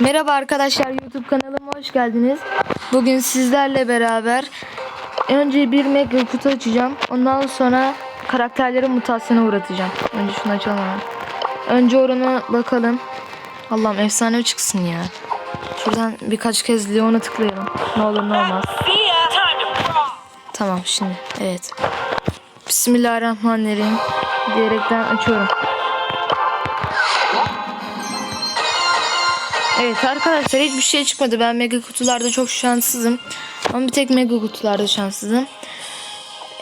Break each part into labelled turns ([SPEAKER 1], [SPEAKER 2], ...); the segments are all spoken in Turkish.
[SPEAKER 1] Merhaba arkadaşlar YouTube kanalıma hoş geldiniz. Bugün sizlerle beraber önce bir mega kutu açacağım. Ondan sonra karakterleri mutasyona uğratacağım. Önce şunu açalım. Önce oranı bakalım. Allah'ım efsane çıksın ya. Şuradan birkaç kez Leon'a tıklayalım. Ne olur ne olmaz. Tamam şimdi evet. Bismillahirrahmanirrahim diyerekten açıyorum. Evet arkadaşlar hiçbir şey çıkmadı. Ben mega kutularda çok şanssızım. Ama bir tek mega kutularda şanssızım.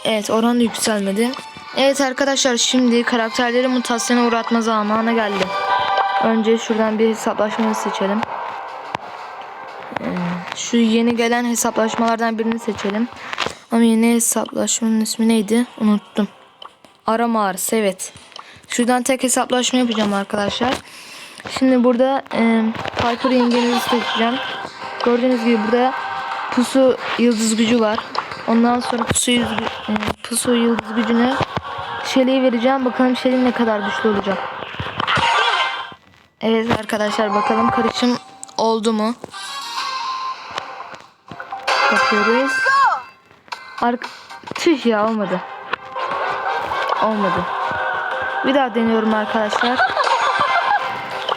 [SPEAKER 1] Evet oran da yükselmedi. Evet arkadaşlar şimdi karakterleri mutasyona uğratma zamanı geldi. Önce şuradan bir hesaplaşmayı seçelim. Ee, şu yeni gelen hesaplaşmalardan birini seçelim. Ama yeni hesaplaşmanın ismi neydi? Unuttum. Arama ağrısı evet. Şuradan tek hesaplaşma yapacağım arkadaşlar. Şimdi burada e, Piper yengemizi seçeceğim. Gördüğünüz gibi burada pusu yıldız gücü var. Ondan sonra pusu, yüz, e, pusu yıldız gücünü Shelly'e vereceğim. Bakalım Shelly ne kadar güçlü olacak. Evet arkadaşlar bakalım karışım oldu mu? Bakıyoruz. Ark Tüh ya olmadı. Olmadı. Bir daha deniyorum arkadaşlar.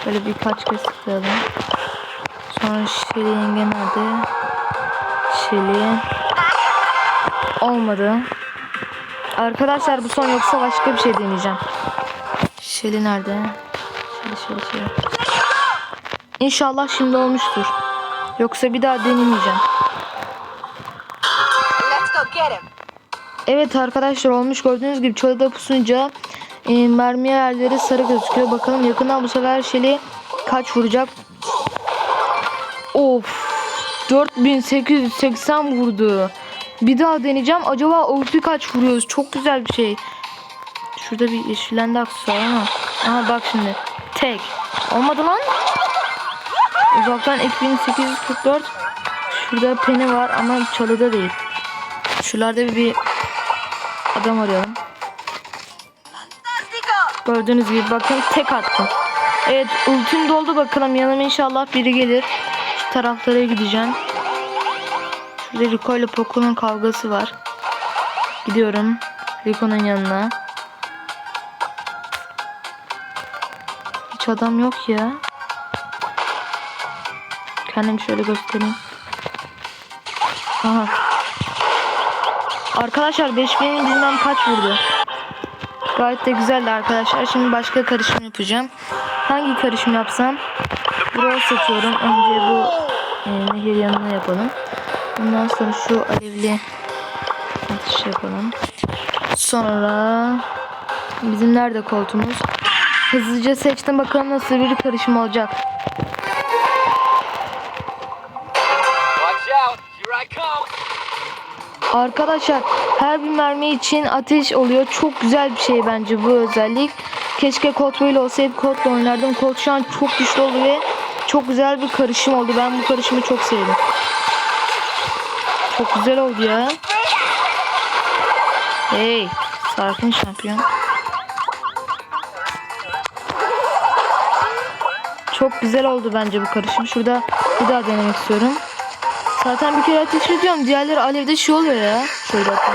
[SPEAKER 1] Böyle birkaç kez tıklayalım. Sonra Şeli yenge nerede? Şeli. Olmadı. Arkadaşlar bu son yoksa başka bir şey deneyeceğim. Şeli nerede? Şeli Şeli Şeli. İnşallah şimdi olmuştur. Yoksa bir daha denemeyeceğim. Evet arkadaşlar olmuş gördüğünüz gibi çalıda pusunca e, mermi yerleri sarı gözüküyor. Bakalım yakından bu sefer Şeli kaç vuracak? Of 4880 vurdu. Bir daha deneyeceğim. Acaba ulti kaç vuruyoruz? Çok güzel bir şey. Şurada bir yeşillendi aksesuar ama. Aha bak şimdi. Tek. Olmadı lan. Uzaktan 2844. Şurada peni var ama çalıda değil. Şuralarda bir, adam arayalım. Gördüğünüz gibi bakın tek attım. Evet ultim doldu bakalım yanıma inşallah biri gelir. Şu taraflara gideceğim. Şurada Rico ile Poco'nun kavgası var. Gidiyorum Rico'nun yanına. Hiç adam yok ya. Kendimi şöyle göstereyim. Aha. Arkadaşlar 5000 bilmem kaç vurdu. Gayet de güzeldi arkadaşlar. Şimdi başka karışım yapacağım. Hangi karışım yapsam? Buraya seçiyorum. Önce bu e, nehir yanına yapalım. Ondan sonra şu alevli atış yapalım. Sonra bizim nerede koltuğumuz? Hızlıca seçtim bakalım nasıl bir karışım olacak. Arkadaşlar her bir mermi için ateş oluyor. Çok güzel bir şey bence bu özellik. Keşke Colt böyle olsaydı Colt'la oynardım. Colt şu an çok güçlü oldu ve çok güzel bir karışım oldu. Ben bu karışımı çok sevdim. Çok güzel oldu ya. Hey, sakin şampiyon. Çok güzel oldu bence bu karışım. Şurada bir daha denemek istiyorum. Zaten bir kere ateş ediyorum. Diğerleri alevde şey oluyor ya. Şöyle bakın.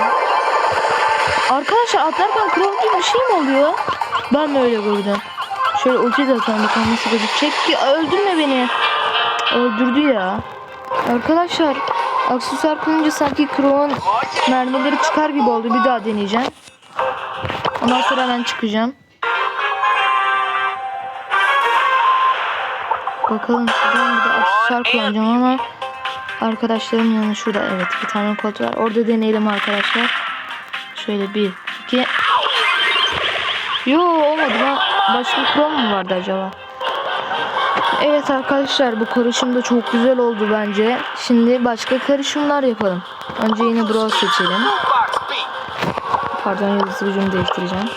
[SPEAKER 1] Arkadaşlar atlarken kral gibi bir şey mi oluyor? Ben mi öyle gördüm? Şöyle ulti de atalım bakalım nasıl gözükecek ki. Öldürme beni. Öldürdü ya. Arkadaşlar aksesuar kullanınca sanki Crow'un mermileri çıkar gibi oldu. Bir daha deneyeceğim. Ondan sonra ben çıkacağım. Bakalım şuradan bir de aksesuar kullanacağım ama Arkadaşlarım yanı şurada evet bir tane kod var. Orada deneyelim arkadaşlar. Şöyle bir iki. Yo olmadı lan. Kural mı vardı acaba? Evet arkadaşlar bu karışım da çok güzel oldu bence. Şimdi başka karışımlar yapalım. Önce yine Brawl seçelim. Pardon yıldız gücümü değiştireceğim.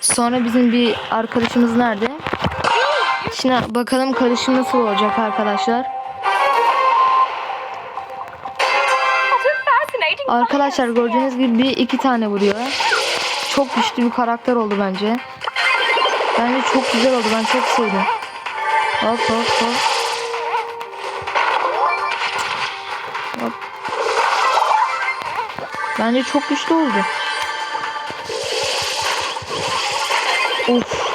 [SPEAKER 1] Sonra bizim bir arkadaşımız nerede? Şimdi bakalım karışım nasıl olacak arkadaşlar. Arkadaşlar gördüğünüz gibi bir iki tane vuruyor. Çok güçlü bir karakter oldu bence. Bence çok güzel oldu. Ben çok sevdim. Hop hop hop. hop. Bence çok güçlü oldu. Of.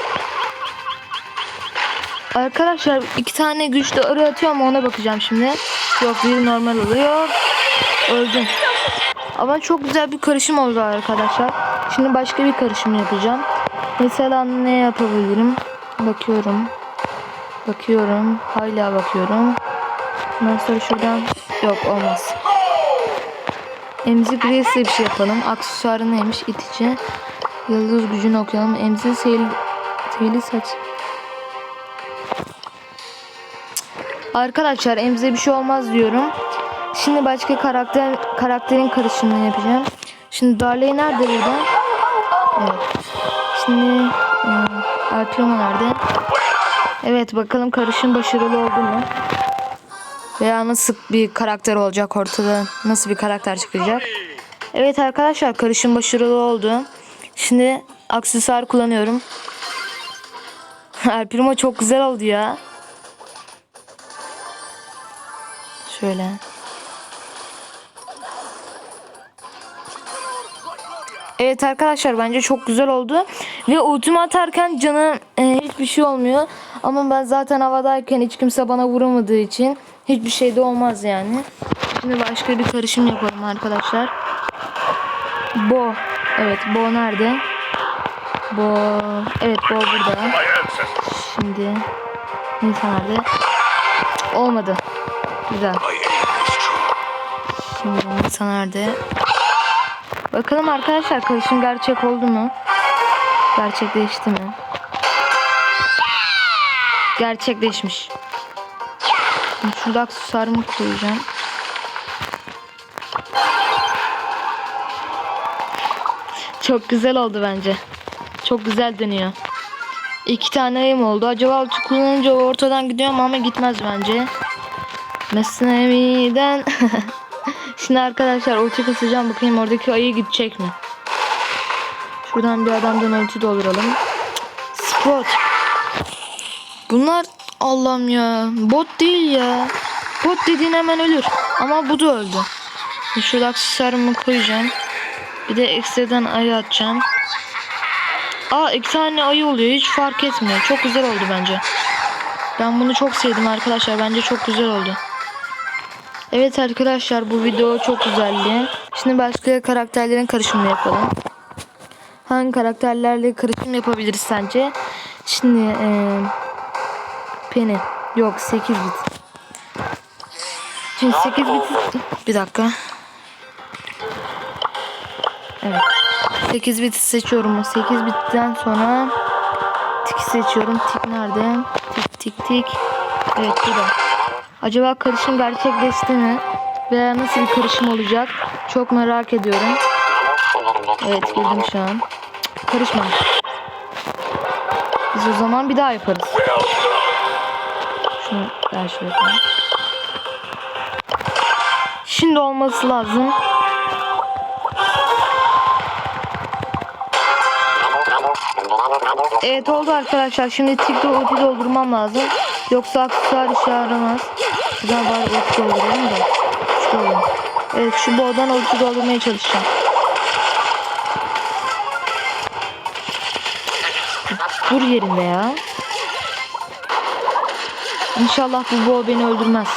[SPEAKER 1] Arkadaşlar iki tane güçlü arı atıyor ama ona bakacağım şimdi. Yok biri normal oluyor. Öldüm. Ama çok güzel bir karışım oldu arkadaşlar. Şimdi başka bir karışım yapacağım. Mesela ne yapabilirim? Bakıyorum. Bakıyorum. Hala bakıyorum. Ondan sonra şuradan yok olmaz. Emzik Grace'le bir şey yapalım. Aksesuarı neymiş? İtici. Yıldız gücünü okuyalım. Emzik seyli, seyli saç. Arkadaşlar emze bir şey olmaz diyorum. Şimdi başka karakter karakterin karışımını yapacağım. Şimdi Darley nerede burada? Evet. Şimdi e, nerede? Evet bakalım karışım başarılı oldu mu? Veya nasıl bir karakter olacak ortada? Nasıl bir karakter çıkacak? Evet arkadaşlar karışım başarılı oldu. Şimdi aksesuar kullanıyorum. Alpirma çok güzel oldu ya. Şöyle. Evet arkadaşlar bence çok güzel oldu. Ve ultimi atarken canı e, hiçbir şey olmuyor. Ama ben zaten havadayken hiç kimse bana vuramadığı için hiçbir şey de olmaz yani. Şimdi başka bir karışım yapalım arkadaşlar. Bo. Evet Bo nerede? Bo. Evet Bo burada. Şimdi Nita nerede? Olmadı. Güzel. Şimdi Nita nerede? Bakalım arkadaşlar karışım gerçek oldu mu? Gerçekleşti mi? Gerçekleşmiş. Şurada aksesuarımı koyacağım. Çok güzel oldu bence. Çok güzel dönüyor. İki tane ayım oldu. Acaba ulti kullanınca ortadan gidiyor mu ama gitmez bence. Mesnevi'den Şimdi arkadaşlar ulti kasacağım bakayım oradaki ayı gidecek mi? Şuradan bir adamdan ulti dolduralım. Spot. Bunlar Allah'ım ya. Bot değil ya. Bot dediğin hemen ölür. Ama bu da öldü. Şurada aksesuarımı koyacağım. Bir de ekstradan ayı atacağım. Aa iki tane ayı oluyor. Hiç fark etmiyor. Çok güzel oldu bence. Ben bunu çok sevdim arkadaşlar. Bence çok güzel oldu. Evet arkadaşlar bu video çok güzeldi. Şimdi başka karakterlerin karışımını yapalım. Hangi karakterlerle karışım yapabiliriz sence? Şimdi eee Penny. Yok 8 bit. Şimdi 8 bit. Bir dakika. Evet. 8 bit seçiyorum. 8 bitten sonra tik seçiyorum. Tik nerede? Tik tik tik. Evet burada. Acaba karışım gerçekleşti mi? Veya nasıl bir karışım olacak? Çok merak ediyorum. Evet girdim şu an. Karışmamış. Biz o zaman bir daha yaparız. Şunu ver şöyle koyayım. Şimdi olması lazım. Evet oldu arkadaşlar. Şimdi tikte ulti doldurmam lazım. Yoksa aksesuar işe yaramaz. Güzel bari ulti dolduralım da. Şöyle. Evet şu boğdan ulti doldurmaya çalışacağım. Dur yerinde ya. İnşallah bu boğa beni öldürmez.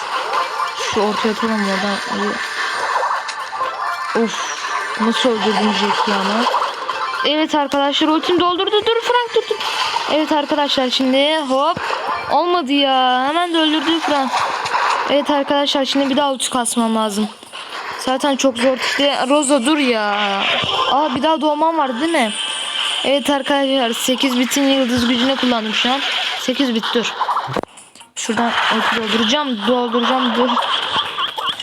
[SPEAKER 1] Şu ortaya atalım oradan. Of. Nasıl öldürdüm Jack'i ama. Evet arkadaşlar ultim doldurdu. Dur Frank dur. Evet arkadaşlar şimdi hop. Olmadı ya. Hemen de öldürdü Frank. Evet arkadaşlar şimdi bir daha ulti kasmam lazım. Zaten çok zor işte. Rosa dur ya. Aa bir daha doğmam var değil mi? Evet arkadaşlar 8 bitin yıldız gücünü kullandım şu an. 8 bit dur. Şuradan ulti dolduracağım. Dolduracağım dur.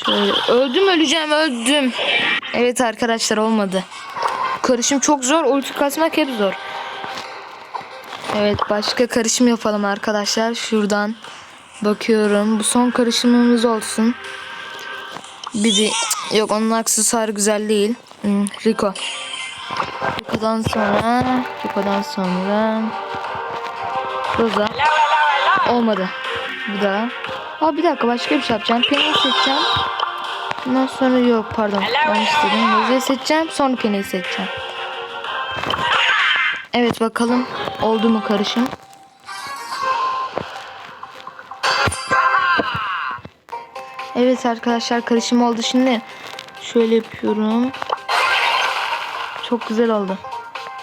[SPEAKER 1] Şöyle. Öldüm öleceğim öldüm. Evet arkadaşlar olmadı. Karışım çok zor. Ulti kasmak hep zor. Evet başka karışım yapalım arkadaşlar. Şuradan bakıyorum. Bu son karışımımız olsun. Cık, yok onun aksesuarı güzel değil. Hmm, Rico. Rico'dan sonra Rico'dan sonra Rosa. Olmadı. Bir daha. Aa bir dakika başka bir şey yapacağım. Penny seçeceğim. Bundan sonra yok pardon. Ben istedim. Rose'yi seçeceğim. Sonra Penny'i seçeceğim. Evet bakalım oldu mu karışım. Evet arkadaşlar karışım oldu şimdi. Şöyle yapıyorum. Çok güzel oldu.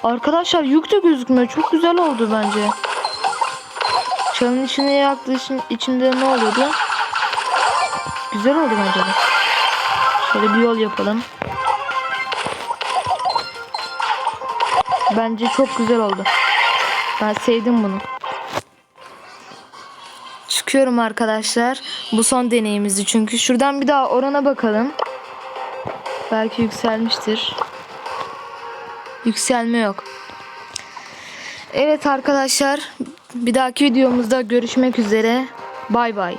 [SPEAKER 1] Arkadaşlar yük de gözükmüyor. Çok güzel oldu bence. Çalın içine yaklaşın içinde ne oluyordu? Güzel oldu bence de. Şöyle bir yol yapalım. Bence çok güzel oldu. Ben sevdim bunu. Çıkıyorum arkadaşlar. Bu son deneyimizdi çünkü. Şuradan bir daha orana bakalım. Belki yükselmiştir. Yükselme yok. Evet arkadaşlar. Bir dahaki videomuzda görüşmek üzere. Bay bay.